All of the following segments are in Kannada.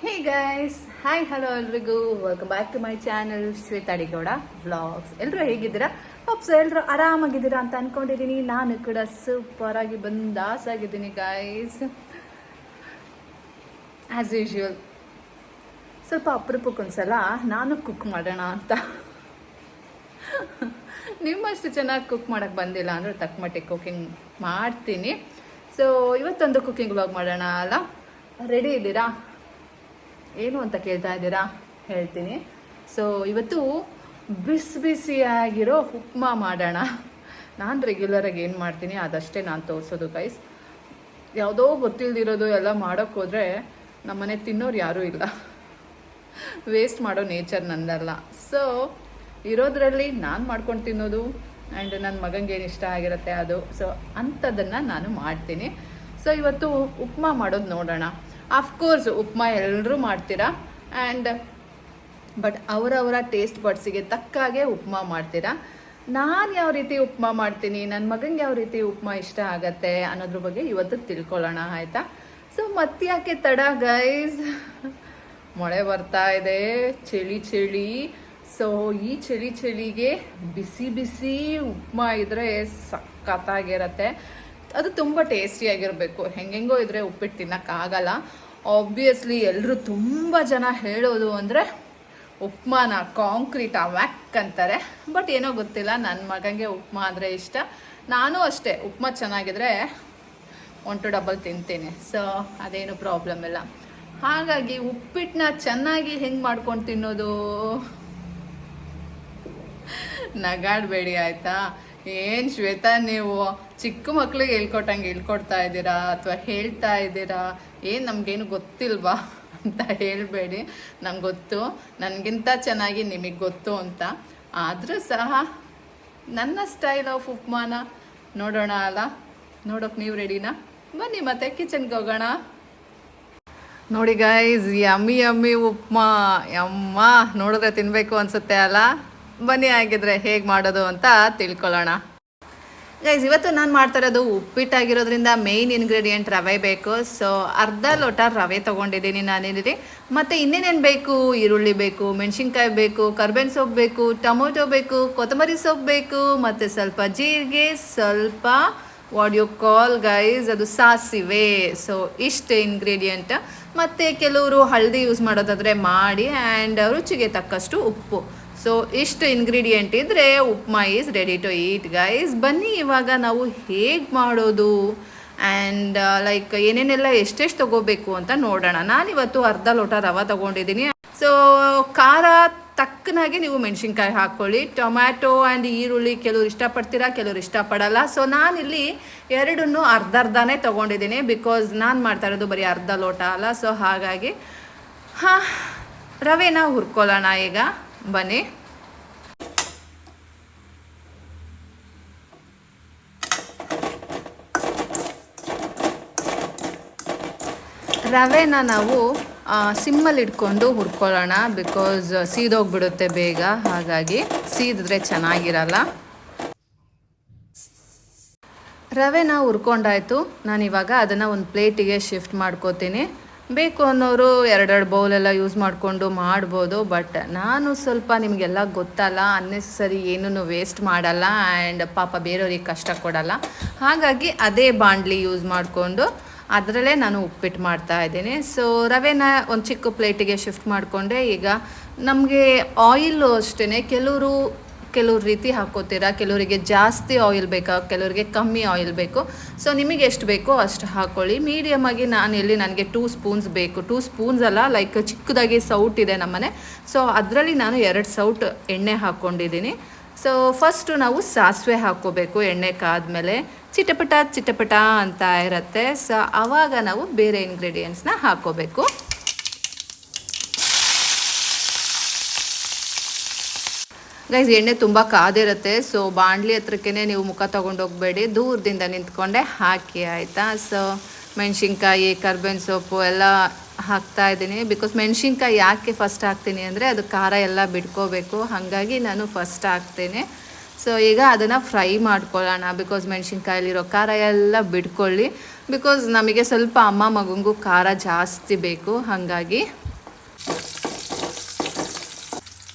ಹೇ ಗೈಸ್ ಹಾಯ್ ಹಲೋ ಎಲ್ರಿಗೂ. Welcome back to my channel Shweta Adigowda vlogs ಎಲ್ಲರೂ ಹೇಗಿದ್ದೀರಾ? ಹೋಪ್ಸ್ ಎಲ್ಲರೂ ಆರಾಮಾಗಿದ್ದೀರಾ ಅಂತ ಅನ್ಕೊಂಡಿದ್ದೀನಿ. ನಾನು ಕೂಡ ಸೂಪರ್ ಆಗಿ ಬಂದಾಸ್ ಆಗಿದ್ದೀನಿ ಗೈಸ್ ಆ್ಯಸ್ ಯೂಶುವಲ್ ಸ್ವಲ್ಪ ಅಪರೂಪಕ್ಕೊಂದ್ಸಲ ನಾನು ಕುಕ್ ಮಾಡೋಣ ಅಂತ. ನಿಮ್ಮಷ್ಟು ಚೆನ್ನಾಗಿ ಕುಕ್ ಮಾಡೋಕ್ಕೆ ಬಂದಿಲ್ಲ ಅಂದರೆ ತಕ್ಕ ಮಟ್ಟಿಗೆ ಕುಕಿಂಗ್ ಮಾಡ್ತೀನಿ. ಸೊ ಇವತ್ತೊಂದು ಕುಕಿಂಗ್ ವ್ಲಾಗ್ ಮಾಡೋಣ ಅಲ್ಲ? ರೆಡಿ ಇದ್ದೀರಾ? ಏನು ಅಂತ ಕೇಳ್ತಾ ಇದ್ದೀರಾ? ಹೇಳ್ತೀನಿ. ಸೊ ಇವತ್ತು ಬಿಸಿ ಬಿಸಿಯಾಗಿರೋ ಉಪ್ಮಾ ಮಾಡೋಣ. ನಾನು ರೆಗ್ಯುಲರಾಗಿ ಏನು ಮಾಡ್ತೀನಿ ಅದಷ್ಟೇ ನಾನು ತೋರಿಸೋದು ಗೈಸ್ ಯಾವುದೋ ಗೊತ್ತಿಲ್ದಿರೋದು ಎಲ್ಲ ಮಾಡೋಕ್ಕೋದ್ರೆ ನಮ್ಮನೆ ತಿನ್ನೋರು ಯಾರೂ ಇಲ್ಲ. ವೇಸ್ಟ್ ಮಾಡೋ ನೇಚರ್ ನಂದಲ್ಲ. ಸೊ ಇರೋದ್ರಲ್ಲಿ ನಾನು ಮಾಡ್ಕೊಂಡು ತಿನ್ನೋದು ಆ್ಯಂಡ್ ನನ್ನ ಮಗಂಗೆ ಏನು ಇಷ್ಟ ಆಗಿರುತ್ತೆ ಅದು. ಸೊ ಅಂಥದ್ದನ್ನು ನಾನು ಮಾಡ್ತೀನಿ. ಸೊ ಇವತ್ತು ಉಪ್ಮಾ ಮಾಡೋದು ನೋಡೋಣ. ಅಫ್ಕೋರ್ಸ್ ಉಪ್ಮಾ ಎಲ್ಲರೂ ಮಾಡ್ತೀರಾ? ಆ್ಯಂಡ್ ಬಟ್ ಅವರವರ ಟೇಸ್ಟ್ ಬಡ್ಸಿಗೆ ತಕ್ಕಾಗೆ ಉಪ್ಮಾ ಮಾಡ್ತೀರಾ? ನಾನು ಯಾವ ರೀತಿ ಉಪ್ಮಾ ಮಾಡ್ತೀನಿ? ನನ್ನ ಮಗನಿಗೆ ಯಾವ ರೀತಿ ಉಪ್ಮಾ ಇಷ್ಟ ಆಗತ್ತೆ? ಅನ್ನೋದ್ರ ಬಗ್ಗೆ ಇವತ್ತು ತಿಳ್ಕೊಳ್ಳೋಣ, ಆಯಿತಾ? ಸೊ ಮತ್ತ್ಯಾಕೆ ತಡ ಗೈಸ್ ಮಳೆ ಬರ್ತಾ ಇದೆ, ಚಳಿ ಚಳಿ. ಸೊ ಈ ಚಳಿ ಚಳಿಗೆ ಬಿಸಿ ಬಿಸಿ ಉಪ್ಮಾ ಇದ್ರೆ ಸಖತ್ತಾಗಿರತ್ತೆ. ಅದು ತುಂಬ ಟೇಸ್ಟಿಯಾಗಿರಬೇಕು ಹೆಂಗೆಂಗೋ ಇದ್ರೆ ಉಪ್ಪಿಟ್ಟು ತಿನ್ನೋಕ್ಕಾಗಲ್ಲ ಆಬ್ವಿಯಸ್ಲಿ ಎಲ್ಲರೂ ತುಂಬ ಜನ ಹೇಳೋದು ಅಂದರೆ ಉಪ್ಮಾನ ಕಾಂಕ್ರೀಟ್ ವ್ಯಾಕ್ ಅಂತಾರೆ. ಬಟ್ ಏನೋ ಗೊತ್ತಿಲ್ಲ ನನ್ನ ಮಗಂಗೆ ಉಪ್ಮಾ ಅಂದರೆ ಇಷ್ಟ. ನಾನು ಅಷ್ಟೇ, ಉಪ್ಮಾ ಚೆನ್ನಾಗಿದ್ರೆ ಒನ್ ಟು ಡಬಲ್ ತಿಂತೀನಿ. ಸೊ ಅದೇನು ಪ್ರಾಬ್ಲಮ್ ಇಲ್ಲ. ಹಾಗಾಗಿ ಉಪ್ಪಿಟ್ಟನ್ನ ಚೆನ್ನಾಗಿ ಹೆಂಗೆ ಮಾಡ್ಕೊಂಡು ತಿನ್ನೋದು? ನಗಾಡಬೇಡಿ, ಆಯ್ತಾ? ಏನು ಶ್ವೇತಾ, ನೀವು ಚಿಕ್ಕ ಮಕ್ಳಿಗೆ ಹೇಳ್ಕೊಟ್ಟಂಗೆ ಹೇಳ್ಕೊಡ್ತಾ ಇದ್ದೀರಾ ಅಥವಾ ಹೇಳ್ತಾ ಇದ್ದೀರಾ? ಏನು ನಮಗೇನು ಗೊತ್ತಿಲ್ವಾ ಅಂತ ಹೇಳಬೇಡಿ. ನಂಗೆ ಗೊತ್ತು, ನನಗಿಂತ ಚೆನ್ನಾಗಿ ನಿಮಗೆ ಗೊತ್ತು ಅಂತ. ಆದರೂ ಸಹ ನನ್ನ ಸ್ಟೈಲ್ ಆಫ್ ಉಪ್ಮಾನ ನೋಡೋಣ ಅಲ್ಲ? ನೋಡೋಕೆ ನೀವು ರೆಡಿನಾ ಬನ್ನಿ ಮತ್ತೆ ಕಿಚನ್ಗೆ ಹೋಗೋಣ. ನೋಡಿ ಗೈಸ್ ಯಮ್ಮಿ ಯಮ್ಮಿ ಉಪ್ಮಾ. ಯಮ್ಮ, ನೋಡಿದ್ರೆ ತಿನ್ನಬೇಕು ಅನ್ಸುತ್ತೆ ಅಲ್ಲ? ಬನ್ನಿ ಆಗಿದ್ರೆ ಹೇಗೆ ಮಾಡೋದು ಅಂತ ತಿಳ್ಕೊಳ್ಳೋಣ. ಗೈಸ್ ಇವತ್ತು ನಾನು ಮಾಡ್ತಾ ಇರೋದು ಉಪ್ಪಿಟ್ಟಾಗಿರೋದ್ರಿಂದ ಮೇಯ್ನ್ ಇಂಗ್ರೀಡಿಯೆಂಟ್ ರವೆ ಬೇಕು. ಸೊ ಅರ್ಧ ಲೋಟ ರವೆ ತೊಗೊಂಡಿದ್ದೀನಿ ನಾನಿಲ್ಲಿ ಮತ್ತು ಇನ್ನೇನೇನು ಬೇಕು? ಈರುಳ್ಳಿ ಬೇಕು, ಮೆಣಸಿನ್ಕಾಯಿ ಬೇಕು, ಕರ್ಬೇವಿನ ಸೊಪ್ಪು ಬೇಕು, ಟೊಮೊಟೊ ಬೇಕು, ಕೊತ್ತಂಬರಿ ಸೊಪ್ಪು ಬೇಕು, ಮತ್ತು ಸ್ವಲ್ಪ ಜೀರಿಗೆ, ಸ್ವಲ್ಪ ವಾಟ್ ಯು ಕಾಲ್ ಗೈಸ್ ಅದು ಸಾಸಿವೆ. ಸೊ ಇಷ್ಟು ಇಂಗ್ರೀಡಿಯೆಂಟ್ ಮತ್ತು ಕೆಲವರು ಹಳದಿ ಯೂಸ್ ಮಾಡೋದಾದರೆ ಮಾಡಿ ಆ್ಯಂಡ್ ರುಚಿಗೆ ತಕ್ಕಷ್ಟು ಉಪ್ಪು. ಸೊ ಇಷ್ಟು ಇಂಗ್ರೀಡಿಯೆಂಟ್ ಇದ್ದರೆ upma is ready to eat guys ಬನ್ನಿ, ಇವಾಗ ನಾವು ಹೇಗೆ ಮಾಡೋದು? ಆ್ಯಂಡ್ ಲೈಕ್ ಏನೇನೆಲ್ಲ ಎಷ್ಟೆಷ್ಟು ತೊಗೋಬೇಕು ಅಂತ ನೋಡೋಣ. ನಾನಿವತ್ತು ಅರ್ಧ ಲೋಟ ರವೆ ತಗೊಂಡಿದ್ದೀನಿ. ಸೊ ಖಾರ ತಕ್ಕನಾಗೆ ನೀವು ಮೆಣಸಿನ್ಕಾಯಿ ಹಾಕ್ಕೊಳ್ಳಿ. ಟೊಮ್ಯಾಟೊ ಆ್ಯಂಡ್ ಈರುಳ್ಳಿ ಕೆಲವ್ರು ಇಷ್ಟಪಡ್ತೀರಾ, ಕೆಲವ್ರು ಇಷ್ಟಪಡಲ್ಲ. ಸೊ ನಾನಿಲ್ಲಿ ಎರಡನ್ನೂ ಅರ್ಧ ಅರ್ಧನೇ ತೊಗೊಂಡಿದ್ದೀನಿ ಬಿಕಾಸ್ ನಾನು ಮಾಡ್ತಾ ಇರೋದು ಬರೀ ಅರ್ಧ ಲೋಟ ಅಲ್ಲ. ಸೊ ಹಾಗಾಗಿ, ಹಾಂ, ರವೆನ ಹುರ್ಕೊಳ್ಳೋಣ ಈಗ. ಬನ್ನಿ. ರವೆನ ನಾವು ಸಿಮ್ಮಲ್ಲಿ ಇಟ್ಕೊಂಡು ಹುರ್ಕೊಳ್ಳೋಣ ಬಿಕಾಸ್ ಸೀದೋಗ್ಬಿಡುತ್ತೆ ಬೇಗ. ಹಾಗಾಗಿ ಸೀದಿದ್ರೆ ಚೆನ್ನಾಗಿರಲ್ಲ. ರವೆನ ಹುರ್ಕೊಂಡಾಯ್ತು. ನಾನಿವಾಗ ಅದನ್ನು ಒಂದು ಪ್ಲೇಟಿಗೆ ಶಿಫ್ಟ್ ಮಾಡ್ಕೋತೀನಿ. ಬೇಕು ಅನ್ನೋರು ಎರಡೆರಡು ಬೌಲೆಲ್ಲ ಯೂಸ್ ಮಾಡಿಕೊಂಡು ಮಾಡ್ಬೋದು ಬಟ್ ನಾನು ಸ್ವಲ್ಪ ನಿಮಗೆಲ್ಲ ಗೊತ್ತಲ್ಲ ಅನ್ನೆಸರಿ ಏನೂ ವೇಸ್ಟ್ ಮಾಡಲ್ಲ ಆ್ಯಂಡ್ ಪಾಪ ಬೇರೆಯವ್ರಿಗೆ ಕಷ್ಟ ಕೊಡಲ್ಲ. ಹಾಗಾಗಿ ಅದೇ ಬಾಂಡ್ಲಿ ಯೂಸ್ ಮಾಡಿಕೊಂಡು ಅದರಲ್ಲೇ ನಾನು ಉಪ್ಪಿಟ್ಟು ಮಾಡ್ತಾ ಇದ್ದೀನಿ. ಸೊ ರವೆನ ಒಂದು ಚಿಕ್ಕ ಪ್ಲೇಟಿಗೆ ಶಿಫ್ಟ್ ಮಾಡಿಕೊಂಡೆ. ಈಗ ನಮಗೆ ಆಯಿಲು ಅಷ್ಟೇ ಕೆಲವರು ಕೆಲವ್ರ ರೀತಿ ಹಾಕೋತೀರಾ ಕೆಲವರಿಗೆ ಜಾಸ್ತಿ ಆಯಿಲ್ ಬೇಕಾ? ಕೆಲವರಿಗೆ ಕಮ್ಮಿ ಆಯಿಲ್ ಬೇಕು. ಸೊ ನಿಮಗೆ ಎಷ್ಟು ಬೇಕೋ ಅಷ್ಟು ಹಾಕ್ಕೊಳ್ಳಿ ಮೀಡಿಯಮಾಗಿ ನಾನು ಇಲ್ಲಿ ನನಗೆ ಟೂ ಸ್ಪೂನ್ಸ್ ಬೇಕು. ಟೂ ಸ್ಪೂನ್ಸ್ ಅಲ್ಲ ಲೈಕ್ ಚಿಕ್ಕದಾಗಿ ಸೌಟ್ ಇದೆ ನಮ್ಮನೆ. ಸೊ ಅದರಲ್ಲಿ ನಾನು ಎರಡು ಸೌಟ್ ಎಣ್ಣೆ ಹಾಕ್ಕೊಂಡಿದ್ದೀನಿ. ಸೊ ಫಸ್ಟು ನಾವು ಸಾಸಿವೆ ಹಾಕ್ಕೋಬೇಕು ಎಣ್ಣೆ ಕಾದ್ಮೇಲೆ. ಚಿಟಪಟ ಚಿಟಪಟ ಅಂತ ಇರುತ್ತೆ. ಸೊ ಆವಾಗ ನಾವು ಬೇರೆ ಇಂಗ್ರೀಡಿಯೆಂಟ್ಸ್ನ ಹಾಕ್ಕೋಬೇಕು. ಗೈಸ್ ಎಣ್ಣೆ ತುಂಬ ಕಾದಿರುತ್ತೆ ಸೊ ಬಾಣಲಿ ಹತ್ರಕ್ಕೇ ನೀವು ಮುಖ ತೊಗೊಂಡೋಗ್ಬೇಡಿ. ದೂರದಿಂದ ನಿಂತ್ಕೊಂಡೆ, ಹಾಕಿ ಆಯಿತಾ? ಸೊ ಮೆಣಸಿನ್ಕಾಯಿ, ಕರ್ಬೇವಿನ ಸೊಪ್ಪು ಎಲ್ಲ ಹಾಕ್ತಾ ಇದ್ದೀನಿ. ಬಿಕಾಸ್ ಮೆಣಸಿನ್ಕಾಯಿ ಯಾಕೆ ಫಸ್ಟ್ ಹಾಕ್ತೀನಿ ಅಂದರೆ, ಅದು ಖಾರ ಎಲ್ಲ ಬಿಡ್ಕೋಬೇಕು. ಹಾಗಾಗಿ ನಾನು ಫಸ್ಟ್ ಹಾಕ್ತೀನಿ. ಸೊ ಈಗ ಅದನ್ನು ಫ್ರೈ ಮಾಡ್ಕೊಳ್ಳೋಣ. ಬಿಕಾಸ್ ಮೆಣಸಿನ್ಕಾಯಲ್ಲಿರೋ ಖಾರ ಎಲ್ಲ ಬಿಡ್ಕೊಳ್ಳಿ. ಬಿಕಾಸ್ ನಮಗೆ ಸ್ವಲ್ಪ ಅಮ್ಮ ಮಗಂಗೂ ಖಾರ ಜಾಸ್ತಿ ಬೇಕು. ಹಾಗಾಗಿ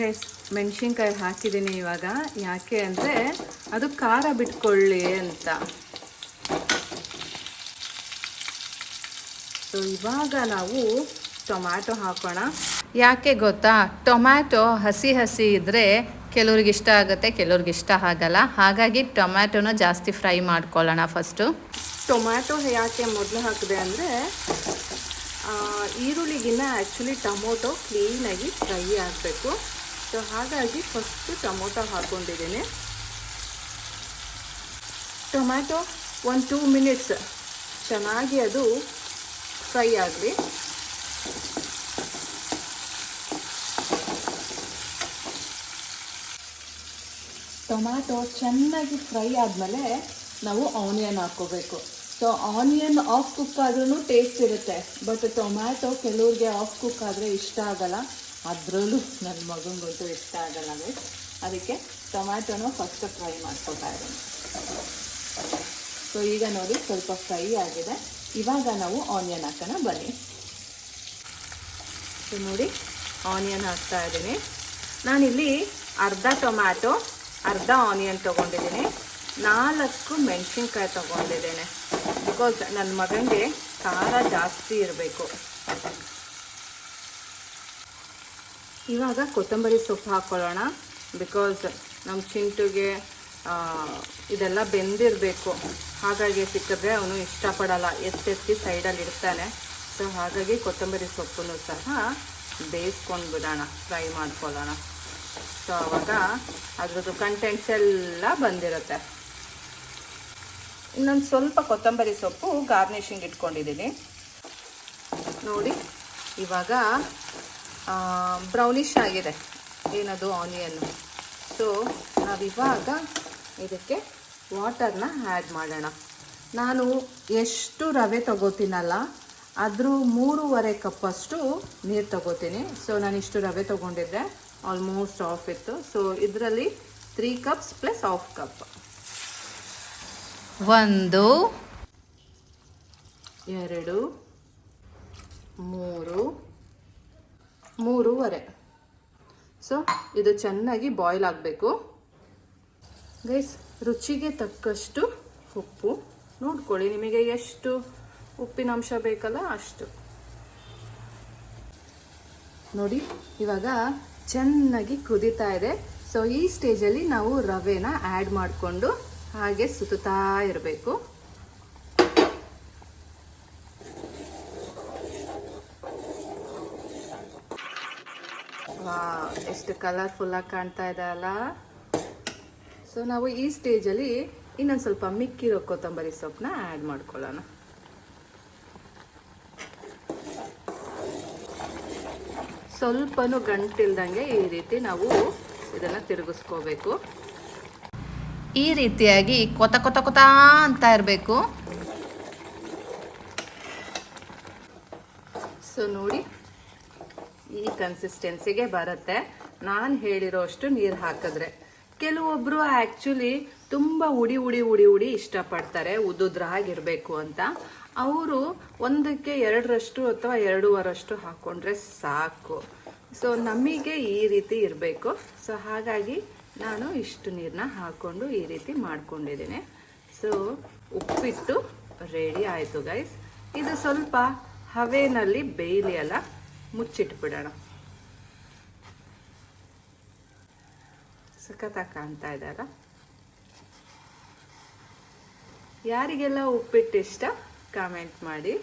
ಗೈಸ್ ಮೆಣಸಿನ್ಕಾಯಿ ಹಾಕಿದ್ದೀನಿ ಇವಾಗ. ಯಾಕೆ ಅಂದರೆ ಅದು ಖಾರ ಬಿಟ್ಕೊಳ್ಳಿ ಅಂತ. ಸೊ ಇವಾಗ ನಾವು ಟೊಮ್ಯಾಟೊ ಹಾಕೋಣ. ಯಾಕೆ ಗೊತ್ತಾ? ಟೊಮ್ಯಾಟೊ ಹಸಿ ಹಸಿ ಇದ್ದರೆ ಕೆಲವ್ರಿಗೆ ಇಷ್ಟ ಆಗುತ್ತೆ ಕೆಲವ್ರಿಗೆ ಇಷ್ಟ ಆಗಲ್ಲ. ಹಾಗಾಗಿ ಟೊಮ್ಯಾಟೊನ ಜಾಸ್ತಿ ಫ್ರೈ ಮಾಡ್ಕೊಳ್ಳೋಣ ಫಸ್ಟು ಟೊಮ್ಯಾಟೊ ಯಾಕೆ ಮೊದಲು ಹಾಕಿದೆ ಅಂದರೆ ಈರುಳ್ಳಿಗಿನ್ನ ಆ್ಯಕ್ಚುಲಿ ಟೊಮೊಟೊ ಕ್ಲೀನಾಗಿ ಫ್ರೈ ಆಗಬೇಕು. ಸೊ ಹಾಗಾಗಿ ಫಸ್ಟು ಟೊಮೊಟೊ ಹಾಕ್ಕೊಂಡಿದ್ದೀನಿ ಟೊಮ್ಯಾಟೊ ಒಂದು ಟೂ ಮಿನಿಟ್ಸ್ ಚೆನ್ನಾಗಿ ಅದು ಫ್ರೈ ಆಗಲಿ. ಟೊಮ್ಯಾಟೊ ಚೆನ್ನಾಗಿ ಫ್ರೈ ಆದಮೇಲೆ ನಾವು ಆನಿಯನ್ ಹಾಕ್ಕೋಬೇಕು. ಸೊ ಆನಿಯನ್ ಆಫ್ ಕುಕ್ ಆದ್ರೂ ಟೇಸ್ಟ್ ಇರುತ್ತೆ, ಬಟ್ ಟೊಮ್ಯಾಟೊ ಕೆಲವ್ರಿಗೆ ಆಫ್ ಕುಕ್ ಆದರೆ ಇಷ್ಟ ಆಗಲ್ಲ. ಅದರಲ್ಲೂ ನನ್ನ ಮಗನಿಗಂತೂ ಇಷ್ಟ ಆಗಲ್ಲ ಅಂದರೆ ಅದಕ್ಕೆ ಟೊಮ್ಯಾಟೊನೂ ಫಸ್ಟ್ ಫ್ರೈ ಮಾಡ್ಕೊತಾ ಇದ್ದೀನಿ ಸೊ ಈಗ ನೋಡಿ ಸ್ವಲ್ಪ ಫ್ರೈ ಆಗಿದೆ. ಇವಾಗ ನಾವು ಆನಿಯನ್ ಹಾಕೋಣ, ಬನ್ನಿ. ಸೊ ನೋಡಿ ಆನಿಯನ್ ಹಾಕ್ತಾ ಇದ್ದೀನಿ. ನಾನಿಲ್ಲಿ ಅರ್ಧ ಟೊಮ್ಯಾಟೊ, ಅರ್ಧ ಆನಿಯನ್ ತೊಗೊಂಡಿದ್ದೀನಿ. ನಾಲ್ಕು ಮೆಣಸಿನ್ಕಾಯಿ ತೊಗೊಂಡಿದ್ದೇನೆ. ಬಿಕಾಸ್ ನನ್ನ ಮಗನಿಗೆ ಖಾರ ಜಾಸ್ತಿ ಇರಬೇಕು. ಇವಾಗ ಕೊತ್ತಂಬರಿ ಸೊಪ್ಪು ಹಾಕ್ಕೊಳ್ಳೋಣ ಬಿಕಾಸ್ ನಮ್ಮ ಚಿಂಟುಗೆ ಇದೆಲ್ಲ ಬೆಂದಿರಬೇಕು. ಹಾಗಾಗಿ ಸಿಕ್ಕಿದ್ರೆ ಅವನು ಇಷ್ಟಪಡಲ್ಲ. ಎತ್ತೆತ್ತಿ ಸೈಡಲ್ಲಿ ಇಡ್ತಾನೆ. ಸೊ ಹಾಗಾಗಿ ಕೊತ್ತಂಬರಿ ಸೊಪ್ಪನ್ನು ಸಹ ಬೇಯಿಸ್ಕೊಂಡು ಬಿಡೋಣ. ಫ್ರೈ ಮಾಡ್ಕೊಳ್ಳೋಣ. ಸೊ ಆವಾಗ ಅದ್ರದ್ದು ಕಂಟೆಂಟ್ಸ್ ಎಲ್ಲ ಬಂದಿರುತ್ತೆ. ಇನ್ನೊಂದು ಸ್ವಲ್ಪ ಕೊತ್ತಂಬರಿ ಸೊಪ್ಪು ಗಾರ್ನಿಷಿಂಗ್ ಇಟ್ಕೊಂಡಿದ್ದೀನಿ. ನೋಡಿ, ಇವಾಗ ಬ್ರೌನಿಷ್ ಆಗಿದೆ. ಏನದು ಆನಿಯನ್ನು ಸೊ ನಾವಿವಾಗ ಇದಕ್ಕೆ ವಾಟರ್ನ ಆ್ಯಡ್ ಮಾಡೋಣ. ನಾನು ಎಷ್ಟು ರವೆ ತಗೋತೀನಲ್ಲ ಅದ್ರ ಮೂರುವರೆ ಕಪ್ಪಷ್ಟು ನೀರು ತಗೋತೀನಿ. ಸೊ ನಾನು ಇಷ್ಟು ರವೆ ತೊಗೊಂಡಿದ್ದೆ ಆಲ್ಮೋಸ್ಟ್ ಆಫ್ ಇತ್ತು. ಸೊ ಇದರಲ್ಲಿ three cups plus half cup ಒಂದು ಎರಡು ಮೂರು ಮೂರುವರೆ. ಸೊ ಇದು ಚೆನ್ನಾಗಿ ಬಾಯ್ಲ್ ಆಗಬೇಕು. ಗೈಸ್ ರುಚಿಗೆ ತಕ್ಕಷ್ಟು ಉಪ್ಪು. ನೋಡ್ಕೊಳ್ಳಿ ನಿಮಗೆ ಎಷ್ಟು ಉಪ್ಪಿನಂಶ ಬೇಕಲ್ಲ ಅಷ್ಟು. ನೋಡಿ, ಇವಾಗ ಚೆನ್ನಾಗಿ ಕುದಿತಾ ಇದೆ. ಸೊ ಈ ಸ್ಟೇಜಲ್ಲಿ ನಾವು ರವೆನ ಆ್ಯಡ್ ಮಾಡಿಕೊಂಡು ಹಾಗೆ ಸುತ್ತಾ ಇರಬೇಕು. ಎಷ್ಟು ಕಲರ್ಫುಲ್ಲಾಗಿ ಕಾಣ್ತಾ ಇದೆ ಅಲ್ಲ ಸೊ ನಾವು ಈ ಸ್ಟೇಜಲ್ಲಿ ಇನ್ನೊಂದು ಸ್ವಲ್ಪ ಮಿಕ್ಕಿರೋ ಕೊತ್ತಂಬರಿ ಸೊಪ್ಪನ್ನ ಆ್ಯಡ್ ಮಾಡ್ಕೊಳ್ಳೋಣ. ಸ್ವಲ್ಪನೂ ಗಂಟಿಲ್ದಂಗೆ ಈ ರೀತಿ ನಾವು ಇದನ್ನು ತಿರುಗಿಸ್ಕೋಬೇಕು. ಈ ರೀತಿಯಾಗಿ ಕೊತ ಕೊತ ಕೊತ ಅಂತ ಇರಬೇಕು. ಸೊ ನೋಡಿ. ಈ ಕನ್ಸಿಸ್ಟೆನ್ಸಿಗೆ ಬರುತ್ತೆ. ನಾನು ಹೇಳಿರೋ ಅಷ್ಟು ನೀರು ಹಾಕಿದ್ರೆ. ಕೆಲವೊಬ್ಬರು ಆ್ಯಕ್ಚುಲಿ ತುಂಬ ಉಡಿ ಉಡಿ ಉಡಿ ಉಡಿ ಇಷ್ಟಪಡ್ತಾರೆ ಉದುದ್ರಾಗಿರಬೇಕು ಅಂತ. ಅವರು ಒಂದಕ್ಕೆ ಎರಡರಷ್ಟು ಅಥವಾ ಎರಡೂವರಷ್ಟು ಹಾಕ್ಕೊಂಡ್ರೆ ಸಾಕು. ಸೊ ನಮಗೆ ಈ ರೀತಿ ಇರಬೇಕು. ಸೊ ಹಾಗಾಗಿ ನಾನು ಇಷ್ಟು ನೀರನ್ನ ಹಾಕ್ಕೊಂಡು ಈ ರೀತಿ ಮಾಡ್ಕೊಂಡಿದ್ದೀನಿ. ಸೊ ಉಪ್ಪಿಟ್ಟು ರೆಡಿ ಆಯಿತು ಗೈಸ್ ಇದು ಸ್ವಲ್ಪ ಹವೆನಲ್ಲಿ ಬೇಯಲಿ ಅಲ್ಲ. ಮುಚ್ಚಿಟ್ಬಿಡೋಣ. ಸಖತ್ತಾಗಿ ಕಾಣ್ತಾ ಇದ್ದಾರ? ಯಾರಿಗೆಲ್ಲ ಉಪ್ಪಿಟ್ಟು ಇಷ್ಟ ಕಾಮೆಂಟ್ ಮಾಡಿ.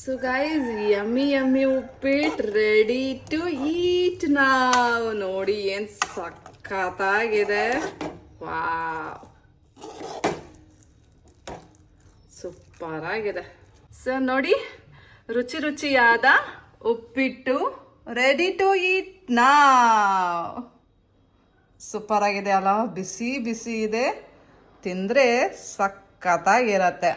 ಸೊ ಗೈಸ್ ಯಮ್ಮಿ ಯಮ್ಮಿ ಉಪ್ಪಿಟ್ಟು ರೆಡಿ ಟು ಈಟ್ ನಾವು ನೋಡಿ ಏನು ಸಖತ್ತಾಗಿದೆ. ವಾವ್ ಸೂಪರ್ ಆಗಿದೆ. ಸರ್ ನೋಡಿ, ರುಚಿ ರುಚಿಯಾದ ಉಪ್ಪಿಟ್ಟು ರೆಡಿ ಟು ಈಟ್ ನಾ ಸೂಪರ್ ಆಗಿದೆ ಅಲ್ಲ ಬಿಸಿ ಬಿಸಿ ಇದೆ. ತಿಂದರೆ ಸಖತ್ತಾಗಿರತ್ತೆ.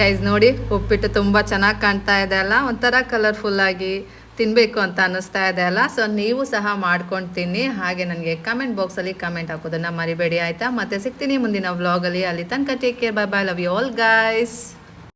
ಗೈಸ್ ನೋಡಿ, ಉಪ್ಪಿಟ್ಟು ತುಂಬ ಚೆನ್ನಾಗಿ ಕಾಣ್ತಾ ಇದೆ ಅಲ್ಲ? ಒಂಥರ ಕಲರ್ಫುಲ್ ಆಗಿ ತಿನ್ನಬೇಕು ಅಂತ ಅನ್ನಿಸ್ತಾ ಇದೆ ಅಲ್ಲ? ಸೊ ನೀವು ಸಹ ಮಾಡ್ಕೊಂಡು ತಿನ್ನಿ ಹಾಗೆ ನನಗೆ ಕಮೆಂಟ್ ಬಾಕ್ಸಲ್ಲಿ ಕಮೆಂಟ್ ಹಾಕೋದನ್ನು ಮರಿಬೇಡಿ, ಆಯಿತಾ? ಮತ್ತೆ ಸಿಗ್ತೀನಿ ಮುಂದಿನ ವ್ಲಾಗಲ್ಲಿ ಅಲ್ಲಿ. ತನಕ take care bye bye love you all guys